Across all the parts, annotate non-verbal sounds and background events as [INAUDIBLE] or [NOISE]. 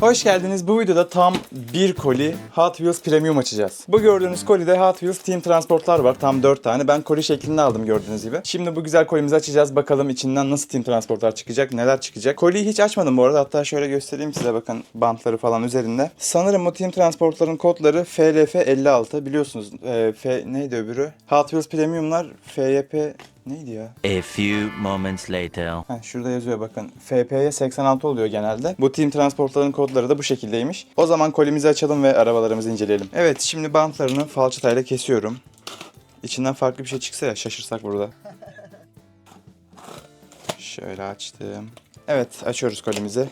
Hoş geldiniz. Bu videoda tam bir koli Hot Wheels Premium açacağız. Bu gördüğünüz kolide Hot Wheels Team Transportlar var. Tam 4 tane. Ben koli şeklinde aldım gördüğünüz gibi. Şimdi bu güzel kolimizi açacağız. Bakalım içinden nasıl Team Transportlar çıkacak, neler çıkacak. Koliyi hiç açmadım bu arada. Hatta şöyle göstereyim size bakın bantları falan üzerinde. Sanırım bu Team Transportların kodları FLF 56. Biliyorsunuz e, F, neydi öbürü? Hot Wheels Premium'lar FYP neydi ya? A few moments later. Heh, şurada yazıyor bakın. FP'ye 86 oluyor genelde. Bu team transportların kodları da bu şekildeymiş. O zaman kolimizi açalım ve arabalarımızı inceleyelim. Evet şimdi bantlarını falçatayla kesiyorum. İçinden farklı bir şey çıksa ya şaşırsak burada. Şöyle açtım. Evet açıyoruz kolimizi.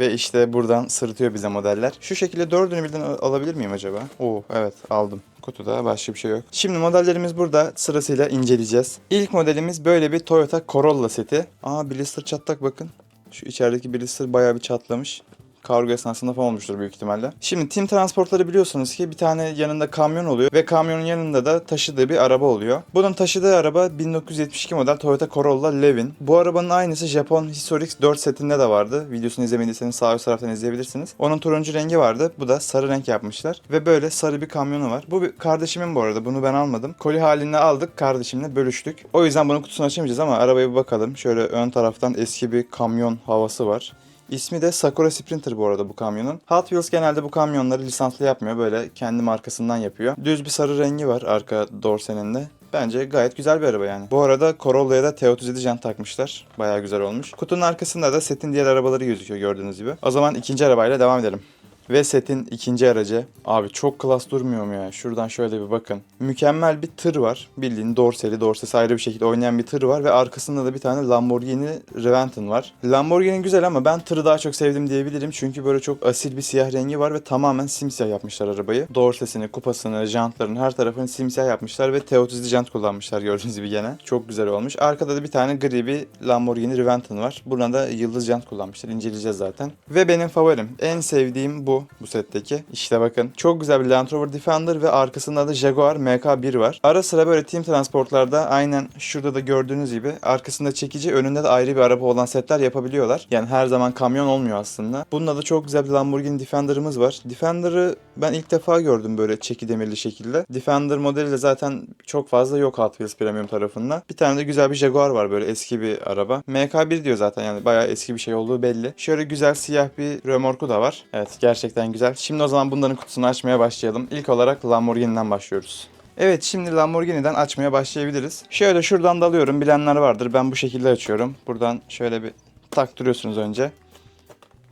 Ve işte buradan sırıtıyor bize modeller. Şu şekilde dördünü birden al- alabilir miyim acaba? Oo evet aldım. Kutuda başka bir şey yok. Şimdi modellerimiz burada sırasıyla inceleyeceğiz. İlk modelimiz böyle bir Toyota Corolla seti. Aa blister çatlak bakın. Şu içerideki blister bayağı bir çatlamış. Kargo esnasında falan olmuştur büyük ihtimalle. Şimdi Team Transportları biliyorsunuz ki bir tane yanında kamyon oluyor ve kamyonun yanında da taşıdığı bir araba oluyor. Bunun taşıdığı araba 1972 model Toyota Corolla Levin. Bu arabanın aynısı Japon Historics 4 setinde de vardı. Videosunu izlemediyseniz sağ üst taraftan izleyebilirsiniz. Onun turuncu rengi vardı. Bu da sarı renk yapmışlar. Ve böyle sarı bir kamyonu var. Bu bir kardeşimin bu arada. Bunu ben almadım. Koli halinde aldık. Kardeşimle bölüştük. O yüzden bunun kutusunu açamayacağız ama arabaya bir bakalım. Şöyle ön taraftan eski bir kamyon havası var. İsmi de Sakura Sprinter bu arada bu kamyonun. Hot Wheels genelde bu kamyonları lisanslı yapmıyor. Böyle kendi markasından yapıyor. Düz bir sarı rengi var arka dorsenin de. Bence gayet güzel bir araba yani. Bu arada Corolla'ya da T37 jant takmışlar. Bayağı güzel olmuş. Kutunun arkasında da setin diğer arabaları gözüküyor gördüğünüz gibi. O zaman ikinci arabayla devam edelim. Ve setin ikinci aracı. Abi çok klas durmuyor mu ya? Şuradan şöyle bir bakın. Mükemmel bir tır var. Bildiğin dorseli, dorsesi ayrı bir şekilde oynayan bir tır var. Ve arkasında da bir tane Lamborghini Reventon var. Lamborghini güzel ama ben tırı daha çok sevdim diyebilirim. Çünkü böyle çok asil bir siyah rengi var ve tamamen simsiyah yapmışlar arabayı. Dorsesini, kupasını, jantlarını her tarafını simsiyah yapmışlar ve T37 jant kullanmışlar [LAUGHS] gördüğünüz gibi gene. Çok güzel olmuş. Arkada da bir tane gri bir Lamborghini Reventon var. Buna da yıldız jant kullanmışlar. İnceleyeceğiz zaten. Ve benim favorim. En sevdiğim bu. Bu setteki. İşte bakın. Çok güzel bir Land Rover Defender ve arkasında da Jaguar MK1 var. Ara sıra böyle team transportlarda aynen şurada da gördüğünüz gibi arkasında çekici önünde de ayrı bir araba olan setler yapabiliyorlar. Yani her zaman kamyon olmuyor aslında. Bununla da çok güzel bir Lamborghini Defender'ımız var. Defender'ı ben ilk defa gördüm böyle çeki demirli şekilde. Defender modeli de zaten çok fazla yok Hot Wheels Premium tarafında. Bir tane de güzel bir Jaguar var böyle eski bir araba. MK1 diyor zaten yani bayağı eski bir şey olduğu belli. Şöyle güzel siyah bir römorku da var. Evet gerçekten güzel. Şimdi o zaman bunların kutusunu açmaya başlayalım. İlk olarak Lamborghini'den başlıyoruz. Evet şimdi Lamborghini'den açmaya başlayabiliriz. Şöyle şuradan dalıyorum. Bilenler vardır. Ben bu şekilde açıyorum. Buradan şöyle bir taktırıyorsunuz önce.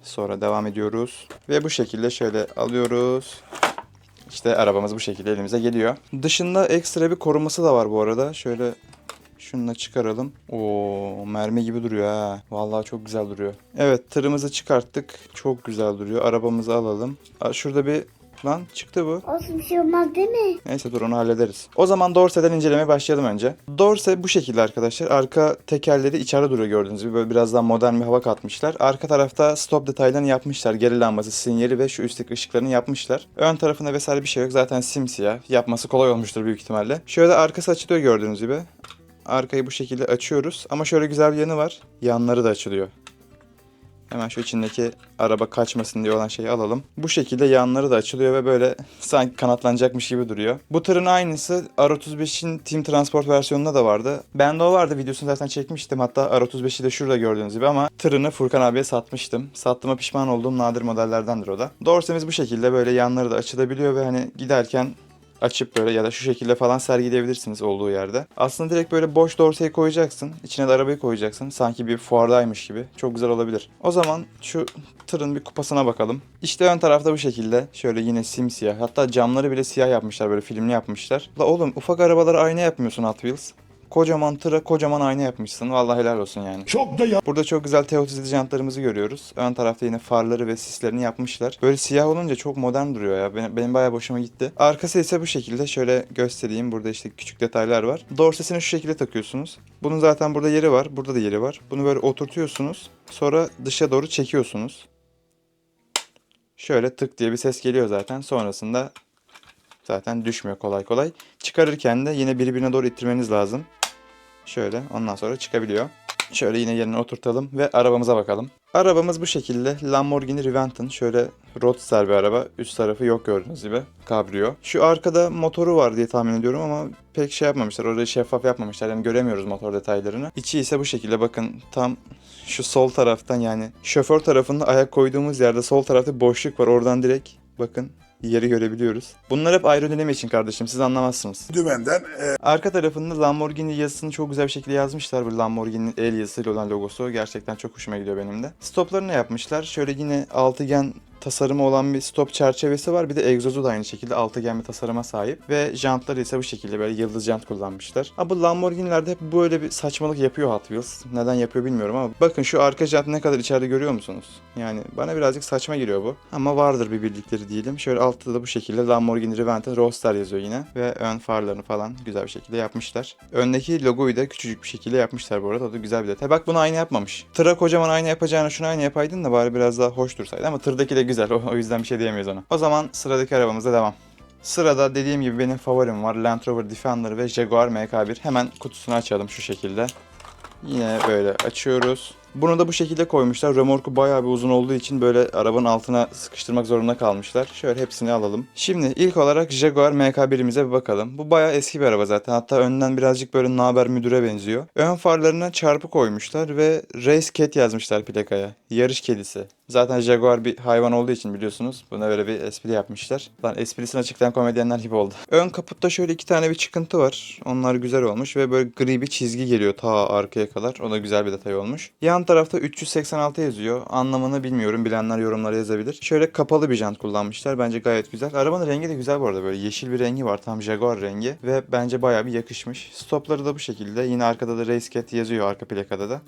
Sonra devam ediyoruz. Ve bu şekilde şöyle alıyoruz. İşte arabamız bu şekilde elimize geliyor. Dışında ekstra bir koruması da var bu arada. Şöyle şunu da çıkaralım. Oo mermi gibi duruyor ha. Vallahi çok güzel duruyor. Evet tırımızı çıkarttık. Çok güzel duruyor. Arabamızı alalım. Aa, şurada bir Lan çıktı bu. Olsun bir şey olmaz değil mi? Neyse dur onu hallederiz. O zaman Dorse'den incelemeye başlayalım önce. Dorse bu şekilde arkadaşlar. Arka tekerleri içeride duruyor gördüğünüz gibi. Böyle biraz daha modern bir hava katmışlar. Arka tarafta stop detaylarını yapmışlar. Geri lambası, sinyali ve şu üstteki ışıklarını yapmışlar. Ön tarafında vesaire bir şey yok. Zaten simsiyah. Yapması kolay olmuştur büyük ihtimalle. Şöyle arkası açılıyor gördüğünüz gibi. Arkayı bu şekilde açıyoruz. Ama şöyle güzel bir yanı var. Yanları da açılıyor. Hemen şu içindeki araba kaçmasın diye olan şeyi alalım. Bu şekilde yanları da açılıyor ve böyle sanki kanatlanacakmış gibi duruyor. Bu tırın aynısı R35'in Team Transport versiyonunda da vardı. Bende o vardı videosunu zaten çekmiştim. Hatta R35'i de şurada gördüğünüz gibi ama tırını Furkan abiye satmıştım. Sattığıma pişman olduğum nadir modellerdendir o da. Dorsemiz bu şekilde böyle yanları da açılabiliyor ve hani giderken açıp böyle ya da şu şekilde falan sergileyebilirsiniz olduğu yerde. Aslında direkt böyle boş dorseyi koyacaksın. içine de arabayı koyacaksın. Sanki bir fuardaymış gibi. Çok güzel olabilir. O zaman şu tırın bir kupasına bakalım. İşte ön tarafta bu şekilde. Şöyle yine simsiyah. Hatta camları bile siyah yapmışlar. Böyle filmli yapmışlar. La oğlum ufak arabaları ayna yapmıyorsun Hot Wheels. Kocaman tıra kocaman ayna yapmışsın. Vallahi helal olsun yani. Çok da ya. Burada çok güzel T37 jantlarımızı görüyoruz. Ön tarafta yine farları ve sislerini yapmışlar. Böyle siyah olunca çok modern duruyor ya. Benim, benim bayağı hoşuma gitti. Arkası ise bu şekilde. Şöyle göstereyim. Burada işte küçük detaylar var. Dorsesini şu şekilde takıyorsunuz. Bunun zaten burada yeri var. Burada da yeri var. Bunu böyle oturtuyorsunuz. Sonra dışa doğru çekiyorsunuz. Şöyle tık diye bir ses geliyor zaten. Sonrasında zaten düşmüyor kolay kolay. Çıkarırken de yine birbirine doğru ittirmeniz lazım. Şöyle ondan sonra çıkabiliyor. Şöyle yine yerine oturtalım ve arabamıza bakalım. Arabamız bu şekilde. Lamborghini Reventon. Şöyle roadster bir araba. Üst tarafı yok gördüğünüz gibi. Cabrio. Şu arkada motoru var diye tahmin ediyorum ama pek şey yapmamışlar. Orayı şeffaf yapmamışlar. Yani göremiyoruz motor detaylarını. İçi ise bu şekilde bakın tam şu sol taraftan yani şoför tarafında ayak koyduğumuz yerde sol tarafta boşluk var. Oradan direkt bakın yeri görebiliyoruz. Bunlar hep aerodinami için kardeşim. Siz anlamazsınız. dümenden e, Arka tarafında Lamborghini yazısını çok güzel bir şekilde yazmışlar. Bu Lamborghini'nin el yazısıyla olan logosu. Gerçekten çok hoşuma gidiyor benim de. Stoplarını yapmışlar. Şöyle yine altıgen tasarımı olan bir stop çerçevesi var. Bir de egzozu da aynı şekilde altıgen bir tasarıma sahip. Ve jantları ise bu şekilde böyle yıldız jant kullanmışlar. Ha bu Lamborghini'lerde hep böyle bir saçmalık yapıyor Hot Wheels. Neden yapıyor bilmiyorum ama bakın şu arka jant ne kadar içeride görüyor musunuz? Yani bana birazcık saçma geliyor bu. Ama vardır bir bildikleri diyelim. Şöyle altta da bu şekilde Lamborghini Reventon Roadster yazıyor yine. Ve ön farlarını falan güzel bir şekilde yapmışlar. Öndeki logoyu da küçücük bir şekilde yapmışlar bu arada. O da güzel bir detay. Bak bunu aynı yapmamış. Tıra kocaman aynı yapacağına şunu aynı yapaydın da bari biraz daha hoş dursaydı. Ama tırdaki de güzel. O, o yüzden bir şey diyemeyiz ona. O zaman sıradaki arabamıza devam. Sırada dediğim gibi benim favorim var. Land Rover Defender ve Jaguar MK1. Hemen kutusunu açalım şu şekilde. Yine böyle açıyoruz. Bunu da bu şekilde koymuşlar. Römorku bayağı bir uzun olduğu için böyle arabanın altına sıkıştırmak zorunda kalmışlar. Şöyle hepsini alalım. Şimdi ilk olarak Jaguar MK1'imize bir bakalım. Bu bayağı eski bir araba zaten. Hatta önden birazcık böyle naber müdüre benziyor. Ön farlarına çarpı koymuşlar ve Race Cat yazmışlar plakaya. Yarış kedisi. Zaten Jaguar bir hayvan olduğu için biliyorsunuz. Buna böyle bir espri yapmışlar. Lan esprisini açıklayan komedyenler gibi oldu. Ön kaputta şöyle iki tane bir çıkıntı var. Onlar güzel olmuş ve böyle gri bir çizgi geliyor ta arkaya kadar. O da güzel bir detay olmuş. Yan tarafta 386 yazıyor. Anlamını bilmiyorum. Bilenler yorumlara yazabilir. Şöyle kapalı bir jant kullanmışlar. Bence gayet güzel. Arabanın rengi de güzel bu arada. Böyle yeşil bir rengi var. Tam Jaguar rengi. Ve bence bayağı bir yakışmış. Stopları da bu şekilde. Yine arkada da Race Cat yazıyor arka plakada da.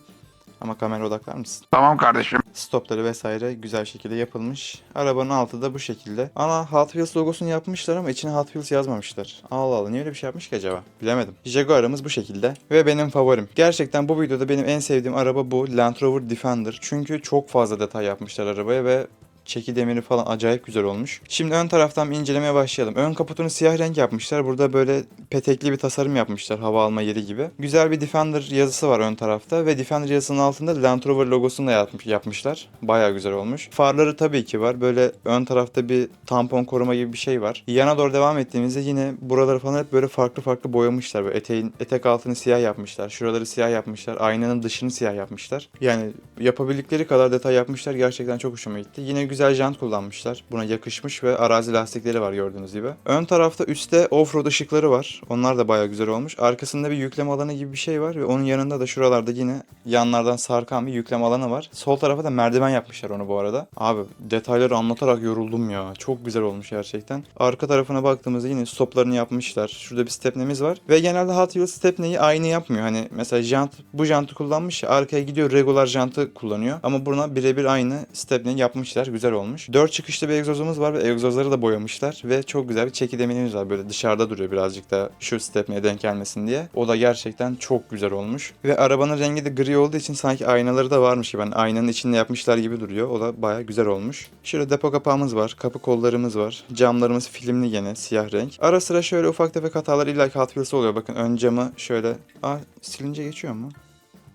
Ama kamera odaklar mısın? tamam kardeşim. Stopları vesaire güzel şekilde yapılmış. Arabanın altı da bu şekilde. Ana Hot Wheels logosunu yapmışlar ama içine Hot Wheels yazmamışlar. Allah Allah niye öyle bir şey yapmış ki acaba? Bilemedim. Jaguar'ımız bu şekilde. Ve benim favorim. Gerçekten bu videoda benim en sevdiğim araba bu. Land Rover Defender. Çünkü çok fazla detay yapmışlar arabaya ve çeki demiri falan acayip güzel olmuş. Şimdi ön taraftan bir incelemeye başlayalım. Ön kaputunu siyah renk yapmışlar. Burada böyle petekli bir tasarım yapmışlar hava alma yeri gibi. Güzel bir Defender yazısı var ön tarafta ve Defender yazısının altında Land Rover logosunu da yapmış, yapmışlar. Baya güzel olmuş. Farları tabii ki var. Böyle ön tarafta bir tampon koruma gibi bir şey var. Yana doğru devam ettiğimizde yine buraları falan hep böyle farklı farklı boyamışlar. Böyle eteğin, etek altını siyah yapmışlar. Şuraları siyah yapmışlar. Aynanın dışını siyah yapmışlar. Yani yapabildikleri kadar detay yapmışlar. Gerçekten çok hoşuma gitti. Yine güzel jant kullanmışlar. Buna yakışmış ve arazi lastikleri var gördüğünüz gibi. Ön tarafta üstte offroad ışıkları var. Onlar da baya güzel olmuş. Arkasında bir yükleme alanı gibi bir şey var ve onun yanında da şuralarda yine yanlardan sarkan bir yükleme alanı var. Sol tarafa da merdiven yapmışlar onu bu arada. Abi detayları anlatarak yoruldum ya. Çok güzel olmuş gerçekten. Arka tarafına baktığımızda yine stoplarını yapmışlar. Şurada bir stepnemiz var. Ve genelde Hot Wheels stepneyi aynı yapmıyor. Hani mesela jant bu jantı kullanmış ya arkaya gidiyor regular jantı kullanıyor. Ama buna birebir aynı stepneyi yapmışlar. Güzel olmuş. 4 çıkışlı bir egzozumuz var ve egzozları da boyamışlar. Ve çok güzel bir çeki var. Böyle dışarıda duruyor birazcık da şu stepneye denk gelmesin diye. O da gerçekten çok güzel olmuş. Ve arabanın rengi de gri olduğu için sanki aynaları da varmış gibi. Yani aynanın içinde yapmışlar gibi duruyor. O da baya güzel olmuş. Şöyle depo kapağımız var. Kapı kollarımız var. Camlarımız filmli gene siyah renk. Ara sıra şöyle ufak tefek hatalar illa ki Hot oluyor. Bakın ön camı şöyle... Aa silince geçiyor mu?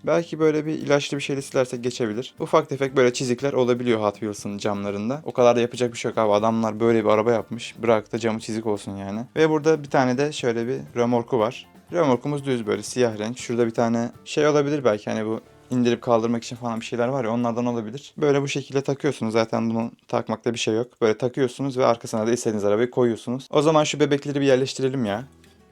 Belki böyle bir ilaçlı bir şeyle silersek geçebilir. Ufak tefek böyle çizikler olabiliyor Hot Wheels'ın camlarında. O kadar da yapacak bir şey yok abi. Adamlar böyle bir araba yapmış. Bırak da camı çizik olsun yani. Ve burada bir tane de şöyle bir römorku var. Römorkumuz düz böyle siyah renk. Şurada bir tane şey olabilir belki hani bu indirip kaldırmak için falan bir şeyler var ya onlardan olabilir. Böyle bu şekilde takıyorsunuz zaten bunu takmakta bir şey yok. Böyle takıyorsunuz ve arkasına da istediğiniz arabayı koyuyorsunuz. O zaman şu bebekleri bir yerleştirelim ya.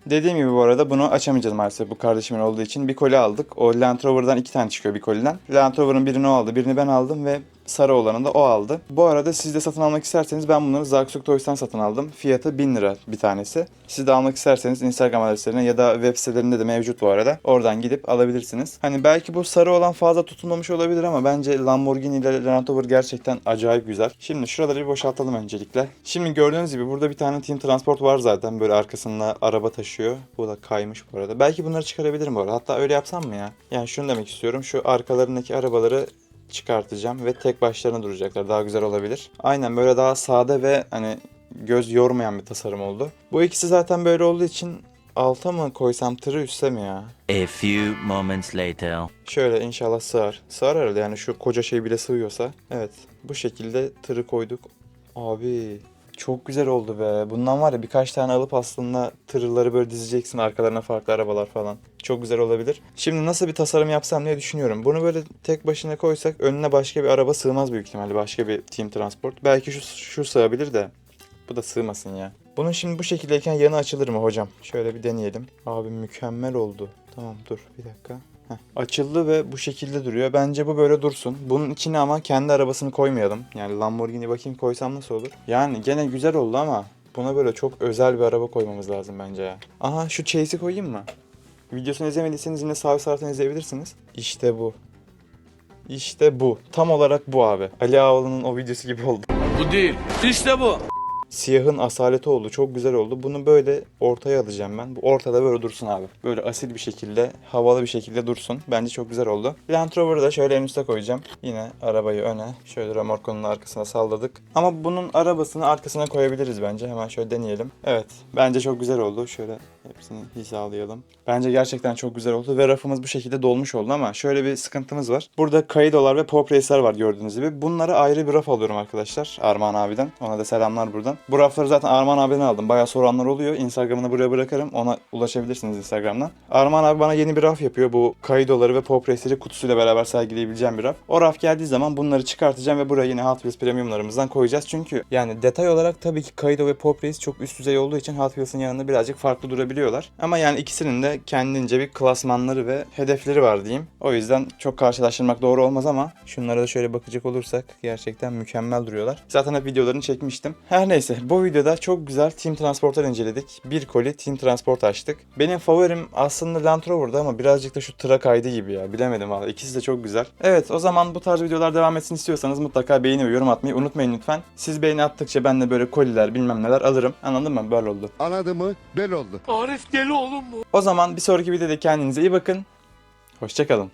Dediğim gibi bu arada bunu açamayacağız maalesef bu kardeşimin olduğu için. Bir koli aldık. O Land Rover'dan iki tane çıkıyor bir koliden. Land Rover'ın birini o aldı, birini ben aldım ve sarı olanı da o aldı. Bu arada siz de satın almak isterseniz ben bunları Zaksuk Toys'tan satın aldım. Fiyatı 1000 lira bir tanesi. Siz de almak isterseniz Instagram adreslerine ya da web sitelerinde de mevcut bu arada. Oradan gidip alabilirsiniz. Hani belki bu sarı olan fazla tutulmamış olabilir ama bence Lamborghini ile Land Rover gerçekten acayip güzel. Şimdi şuraları bir boşaltalım öncelikle. Şimdi gördüğünüz gibi burada bir tane Team Transport var zaten. Böyle arkasında araba taşıyor. Bu da kaymış bu arada. Belki bunları çıkarabilirim bu arada. Hatta öyle yapsam mı ya? Yani şunu demek istiyorum. Şu arkalarındaki arabaları çıkartacağım ve tek başlarına duracaklar. Daha güzel olabilir. Aynen böyle daha sade ve hani göz yormayan bir tasarım oldu. Bu ikisi zaten böyle olduğu için alta mı koysam tırı üste mi ya? A few moments later. Şöyle inşallah sığar. Sığar herhalde yani şu koca şey bile sığıyorsa. Evet bu şekilde tırı koyduk. Abi çok güzel oldu be. Bundan var ya birkaç tane alıp aslında tırları böyle dizeceksin arkalarına farklı arabalar falan. Çok güzel olabilir. Şimdi nasıl bir tasarım yapsam diye düşünüyorum. Bunu böyle tek başına koysak önüne başka bir araba sığmaz büyük ihtimalle. Başka bir team transport. Belki şu, şu sığabilir de. Bu da sığmasın ya. Bunun şimdi bu şekildeyken yanı açılır mı hocam? Şöyle bir deneyelim. Abi mükemmel oldu. Tamam dur bir dakika. Açıldı ve bu şekilde duruyor. Bence bu böyle dursun. Bunun içine ama kendi arabasını koymayalım. Yani Lamborghini bakayım koysam nasıl olur? Yani gene güzel oldu ama buna böyle çok özel bir araba koymamız lazım bence ya. Aha şu Chase'i koyayım mı? Videosunu izlemediyseniz yine sağ taraftan izleyebilirsiniz. İşte bu. İşte bu. Tam olarak bu abi. Ali Ağaoğlu'nun o videosu gibi oldu. Bu değil. İşte bu. Siyahın asaleti oldu. Çok güzel oldu. Bunu böyle ortaya alacağım ben. Bu ortada böyle dursun abi. Böyle asil bir şekilde, havalı bir şekilde dursun. Bence çok güzel oldu. Land Rover'ı da şöyle en üste koyacağım. Yine arabayı öne, şöyle remorkonun arkasına salladık. Ama bunun arabasını arkasına koyabiliriz bence. Hemen şöyle deneyelim. Evet. Bence çok güzel oldu. Şöyle hepsini hizalayalım. Bence gerçekten çok güzel oldu ve rafımız bu şekilde dolmuş oldu ama şöyle bir sıkıntımız var. Burada kaydolar ve pop racer var gördüğünüz gibi. Bunlara ayrı bir raf alıyorum arkadaşlar. Armağan abiden. Ona da selamlar buradan. Bu rafları zaten Armağan abiden aldım. Bayağı soranlar oluyor. Instagram'ını buraya bırakırım. Ona ulaşabilirsiniz Instagram'dan. Armağan abi bana yeni bir raf yapıyor. Bu kaydoları ve pop racer'i kutusuyla beraber sergileyebileceğim bir raf. O raf geldiği zaman bunları çıkartacağım ve buraya yine Hot Wheels Premium'larımızdan koyacağız. Çünkü yani detay olarak tabii ki Kaido ve Pop Race çok üst düzey olduğu için Hot Wheels'ın yanında birazcık farklı durabiliyorlar. Ama yani ikisinin de kendince bir klasmanları ve hedefleri var diyeyim. O yüzden çok karşılaştırmak doğru olmaz ama şunlara da şöyle bakacak olursak gerçekten mükemmel duruyorlar. Zaten hep videolarını çekmiştim. Her neyse bu videoda çok güzel Team Transport'lar inceledik. Bir koli Team Transport açtık. Benim favorim aslında Land Rover'da ama birazcık da şu tıra kaydı gibi ya. Bilemedim valla. İkisi de çok güzel. Evet o zaman bu tarz videolar devam etsin istiyorsanız mutlaka beğeni ve yorum atmayı unutmayın lütfen. Siz beğeni attıkça ben de böyle koliler bilmem neler alırım. Anladın mı? Böyle oldu. Anladı mı? Bel oldu. Arif deli oğlum bu. O zaman bir sonraki videoda kendinize iyi bakın. Hoşçakalın.